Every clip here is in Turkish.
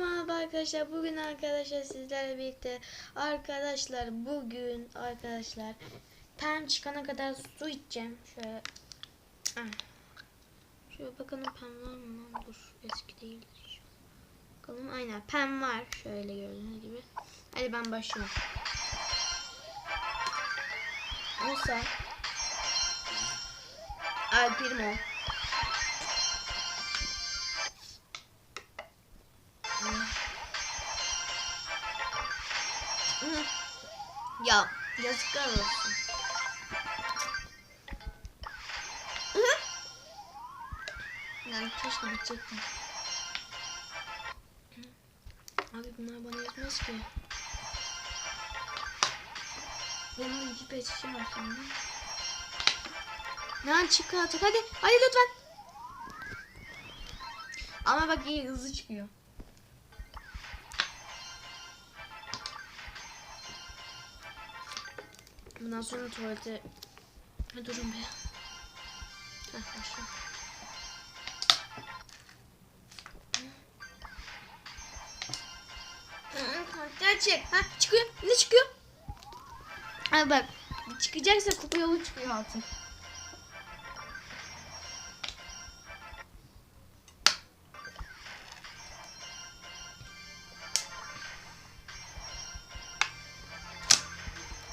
merhaba arkadaşlar. Bugün arkadaşlar sizlerle birlikte arkadaşlar bugün arkadaşlar pem çıkana kadar su içeceğim. Şöyle Ah. Şöyle bakalım pem var mı? lan? Dur eski değildir. Bakalım aynen pem var. Şöyle gördüğünüz gibi. Hadi ben başlıyorum. Musa Al yazıklar olsun. Yani keşke bitecekti. Abi bunlar bana yetmez ki. Yanımda iki peçete var şimdi. Lan çık artık hadi. Hadi lütfen. Ama bak iyi hızlı çıkıyor. Bundan sonra tuvalete... Durun be. Heh, başla. Karakter çık. Ha, çıkıyor. Ne çıkıyor? Ha bak. Çıkacaksa kupa yolu çıkıyor artık.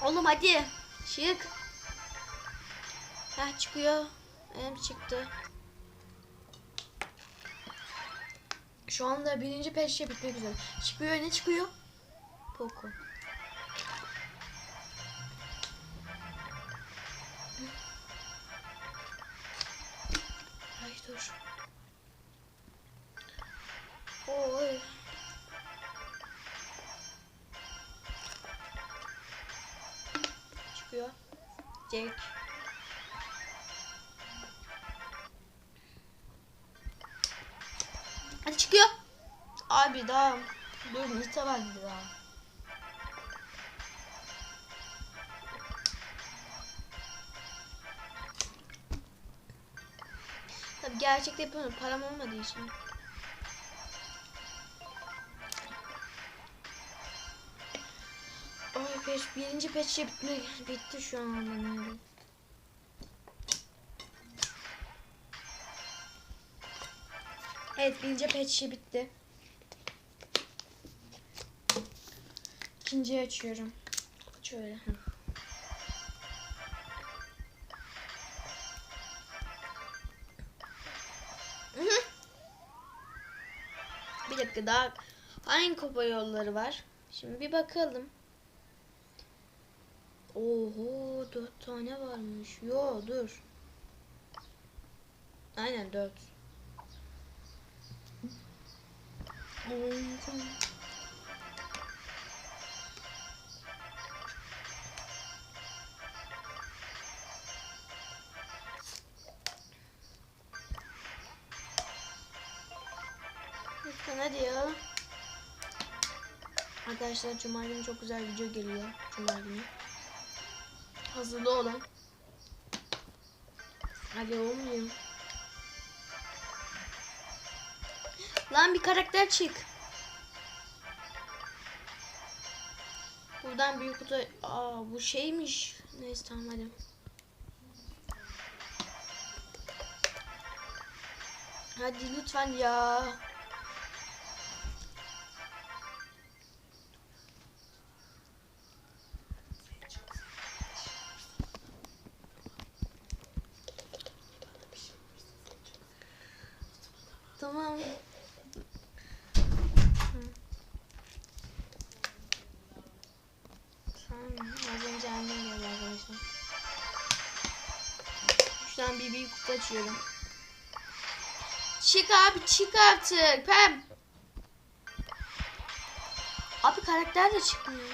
Oğlum hadi. Çık. Heh çıkıyor. Hem çıktı. Şu anda birinci peşe bitmek üzere. Çıkıyor ne çıkıyor? Poco. Ay dur. Oy. Jack. Hadi çıkıyor. Abi daha dur Nita var daha. Tabii gerçekte yapıyorum param olmadığı için. Peş, birinci peçe bitme, bitti şu an bana. Evet birinci peçe bitti. İkinciyi açıyorum. Şöyle. Bir dakika daha hangi kupa yolları var? Şimdi bir bakalım. Oho dört tane varmış. Yo dur. Aynen dört. Lütfen hadi ya. Arkadaşlar Cuma günü çok güzel video geliyor. Cuma günü. Hazırlı olun. Hadi olmuyor. Lan bir karakter çık. Buradan büyük kutu... Aa bu şeymiş. Neyse tamam hadi. Hadi lütfen ya. Şuradan bir büyük kutu açıyorum. Çık abi çık artık. Pem. Abi karakter de çıkmıyor.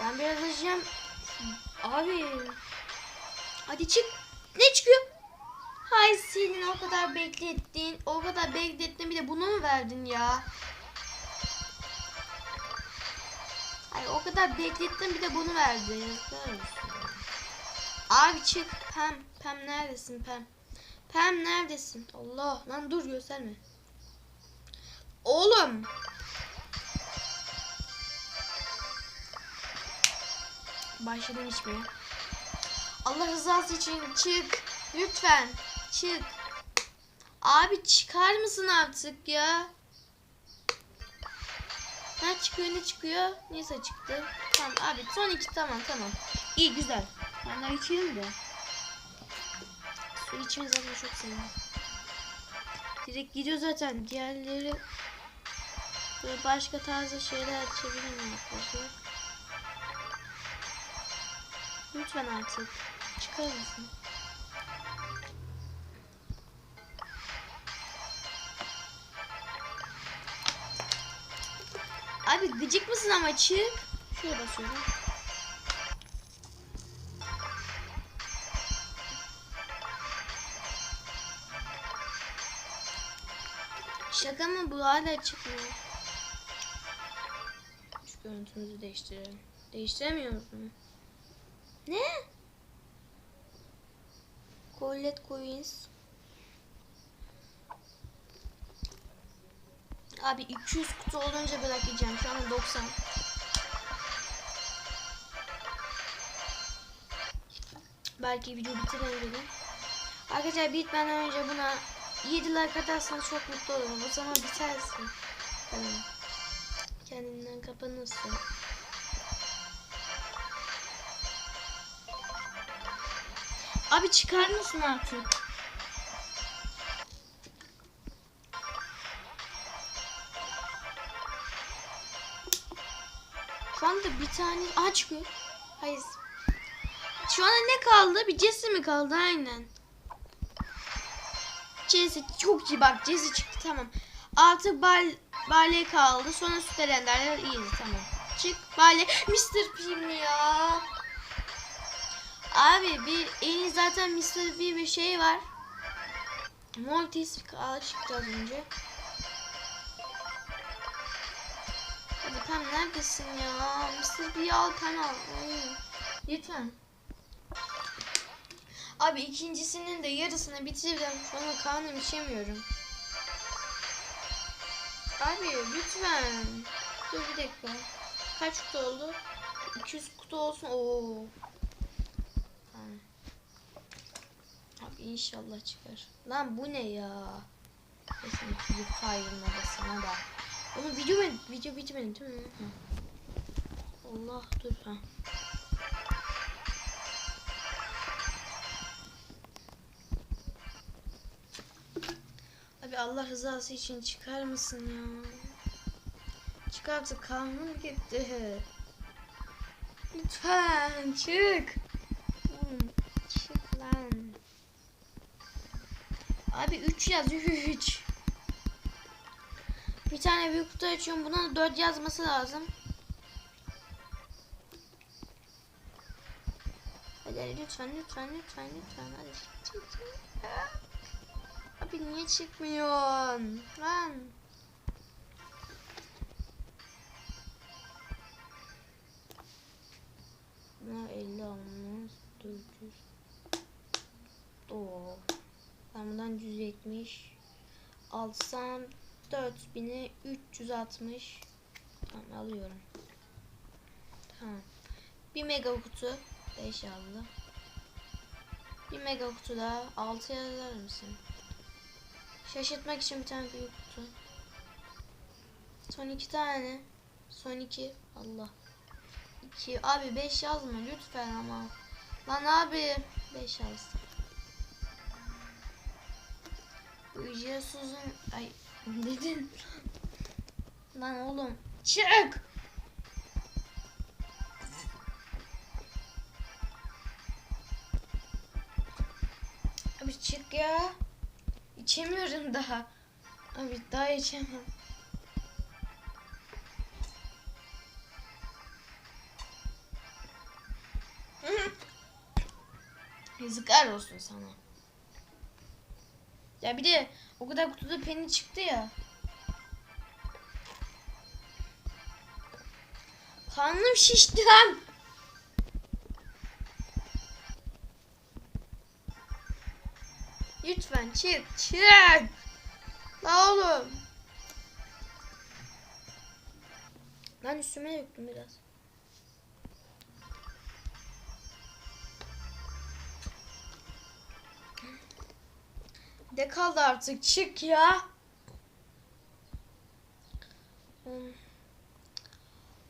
Ben biraz açacağım. Abi. Hadi çık. Ne çıkıyor? Hay senin o kadar beklettin. O kadar beklettin bir de bunu mu verdin ya? Ay o kadar beklettin bir de bunu verdin. Yazıklar. Abi çık. Pem. Pem neredesin Pem? Pem neredesin? Allah lan dur gösterme. oğlum. Başladım içmeye. Allah rızası için çık. Lütfen çık. Abi çıkar mısın artık ya? Ne çıkıyor ne çıkıyor? Neyse çıktı. Tamam abi son iki tamam tamam. İyi güzel. Ben de içeyim de. Su içmeyi zaten çok seviyorum. Direkt gidiyor zaten. Diğerleri böyle başka tarzda şeyler çeviremiyor arkadaşlar. Lütfen artık. Çıkar mısın? Abi gıcık mısın ama çık. Şöyle basıyorum. Şaka mı bu hala çıkmıyor. Şu görüntümüzü değiştirelim. Değiştiremiyor musun? Ne? Colette Coins. Abi 200 kutu olunca bırakacağım. Şu an 90. Belki video bitirebilirim. Arkadaşlar bitmeden önce buna 7 like atarsanız çok mutlu olurum. O zaman bitersin. Kendinden kapanırsın. Abi çıkar mısın artık? Şu anda bir tane... Aha çıkıyor. Hayır. Şu anda ne kaldı? Bir Jesse mi kaldı? Aynen. Jesse çok iyi bak Jesse çıktı tamam. Altı bal bale kaldı. Sonra süper enderler iyiyiz tamam. Çık bale. Mr. P mi ya? Abi bir en iyi zaten Mr. P bir şey var. Mortis çıktı az önce. Hadi Pam neredesin ya? Mr. P'yi al Pam al. Ay, Lütfen. Abi ikincisinin de yarısını bitirdim. Sonra karnım içemiyorum. Abi lütfen. Dur bir dakika. Kaç kutu oldu? 200 kutu olsun. Oo. Abi inşallah çıkar. Lan bu ne ya? Kesin Free Fire'ın adasına da. Onun video? Video bitmedi değil mi? Allah dur ha. Allah rızası için çıkar mısın ya? Çıkarsa karnım gitti. Lütfen çık. Oğlum, çık lan. Abi 3 yaz 3. Bir tane büyük kutu açıyorum. Buna da 4 yazması lazım. Hadi, hadi lütfen lütfen lütfen lütfen hadi çık çık. Abi niye çıkmıyorsun? Lan. Buna 50 almamız 400. Oo. Ben bundan 170 alsam 4000'e 360 tamam alıyorum. Tamam. Bir mega kutu 5 aldı. Bir mega kutu daha 6 yazar mısın? Şaşırtmak için bir tane büyük kutu. Son iki tane. Son iki. Allah. İki. Abi beş yazma lütfen ama. Lan abi. Beş yaz. Ücretsizin... Ay dedin. Lan oğlum. Çık. Abi çık ya. İçemiyorum daha. Abi daha içemem. Yazıklar olsun sana. Ya bir de o kadar kutuda peni çıktı ya. Karnım şişti lan. Lütfen çık çık. La oğlum. Ben üstüme döktüm biraz. De kaldı artık çık ya.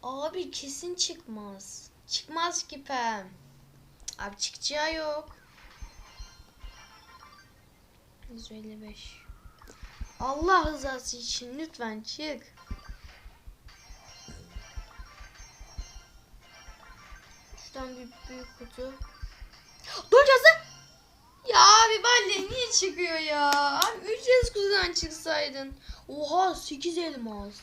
Abi kesin çıkmaz. Çıkmaz ki Pem. Abi çıkacağı yok. 155. Allah rızası için lütfen çık. Şuradan bir büyük kutu. Dur yazı. Ya abi Balle niye çıkıyor ya? Abi 300 kutudan çıksaydın. Oha 8 elmas.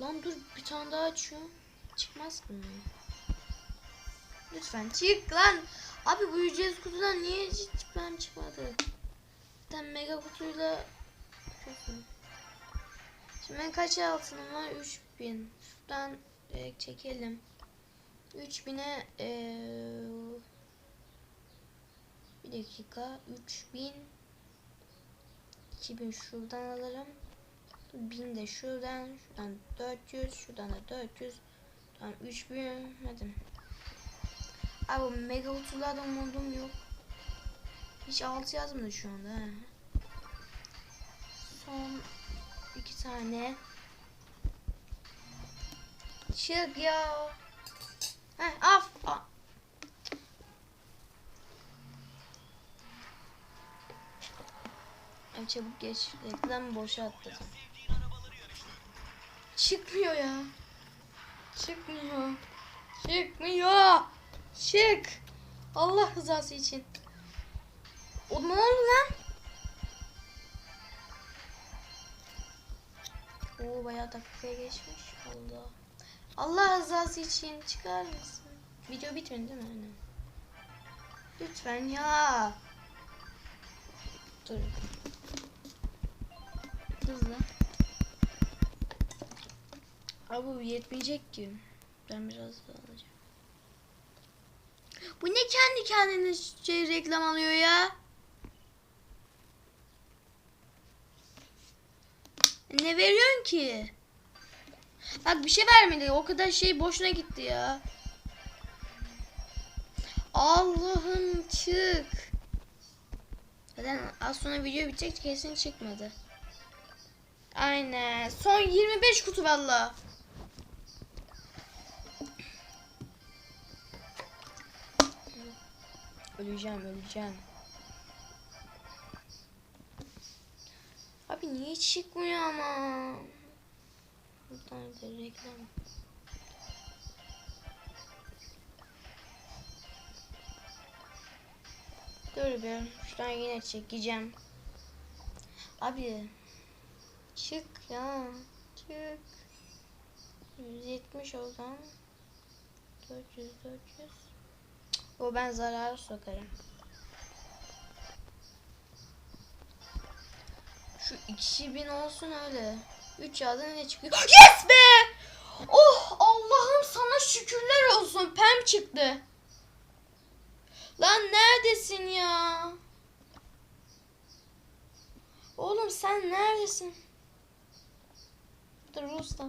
Lan dur bir tane daha açıyorum. Çıkmaz mı? Lütfen çık lan. Abi bu 300 kutudan niye hiç ben çıkmadı? Zaten mega kutuyla. Şimdi ben kaç altınım var? 3000. Şuradan e, çekelim. 3000'e e, bir dakika 3000 2000 şuradan alırım. 1000 de şuradan, şuradan 400, şuradan da 400. Tamam 3000 hadi. Abi mega kutulardan modum yok. Hiç 6 yazmadı şu anda. He. Son iki tane. Çık ya. Heh, af. a- Ay çabuk geç. Reklam boşa attırdım. Çıkmıyor ya. Çıkmıyor. Çıkmıyor. Çık. Allah rızası için. O ne oldu lan? Oo bayağı dakikaya geçmiş. Allah. Allah rızası için çıkar mısın? Video bitmedi değil mi? Aynen. Lütfen ya. Dur. Hızlı. Abi bu yetmeyecek ki. Ben biraz daha alacağım. Bu ne kendi kendine şey reklam alıyor ya? Ne veriyorsun ki? Bak bir şey vermedi. O kadar şey boşuna gitti ya. Allah'ım çık. Zaten az sonra video bitecek kesin çıkmadı. Aynen. Son 25 kutu valla. Öleceğim öleceğim. Niye çıkmıyor ama? Buradan da reklam. Dur bir. Şuradan yine çekeceğim. Abi. Çık ya. Çık. 170 o zaman. 400 400. O ben zarar sokarım. Şu 2000 olsun öyle. 3 yağda ne çıkıyor? Yes be! Oh Allah'ım sana şükürler olsun. Pem çıktı. Lan neredesin ya? Oğlum sen neredesin? Dur usta.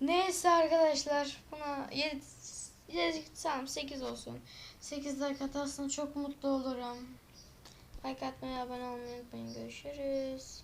Neyse arkadaşlar. Buna 7 7 tamam 8 olsun. 8 like atarsan çok mutlu olurum. Like atmayı, abone olmayı unutmayın. Görüşürüz.